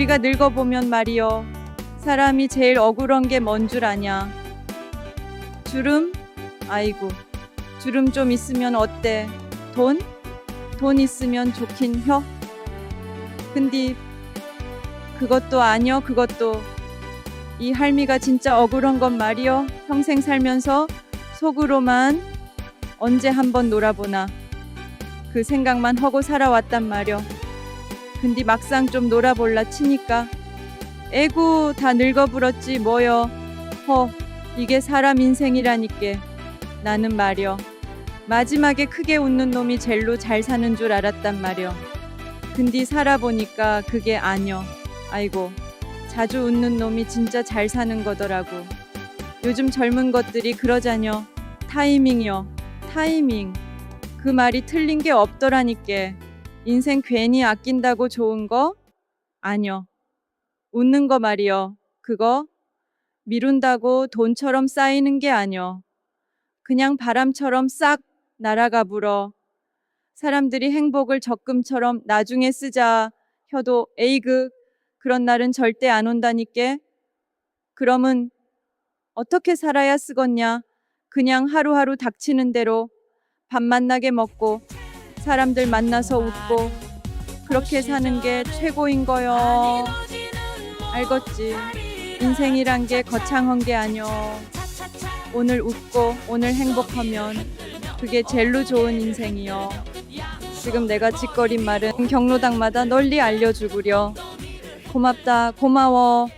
네가 늙어보면 말이여 사람이 제일 억울한 게 뭔 줄 아냐 주름? 아이고 주름 좀 있으면 어때 돈? 돈 있으면 좋긴 혀? 근데 그것도 아니여 그것도 이 할미가 진짜 억울한 건 말이여 평생 살면서 속으로만 언제 한번 놀아보나 그 생각만 하고 살아왔단 말여 근데 막상 좀 놀아볼라 치니까. 에구 다 늙어불었지 뭐여. 허 이게 사람 인생이라니께. 나는 말여 마지막에 크게 웃는 놈이 젤로 잘 사는 줄 알았단 말여. 근데 살아보니까 그게 아니여. 아이고 자주 웃는 놈이 진짜 잘 사는 거더라고. 요즘 젊은 것들이 그러자녀. 타이밍이여 타이밍. 그 말이 틀린 게 없더라니께 인생 괜히 아낀다고 좋은 거? 아니여 웃는 거 말이여 그거? 미룬다고 돈처럼 쌓이는 게 아니여 그냥 바람처럼 싹 날아가 불어. 사람들이 행복을 적금처럼 나중에 쓰자 혀도 에이그 그런 날은 절대 안 온다니께. 그러면 어떻게 살아야 쓰겄냐? 그냥 하루하루 닥치는 대로 밥 만나게 먹고 사람들 만나서 웃고 그렇게 사는 게 최고인 거요. 알겠지? 인생이란 게 거창한 게 아니여. 오늘 웃고 오늘 행복하면 그게 젤로 좋은 인생이여. 지금 내가 짓거린 말은 경로당마다 널리 알려주구려. 고맙다, 고마워.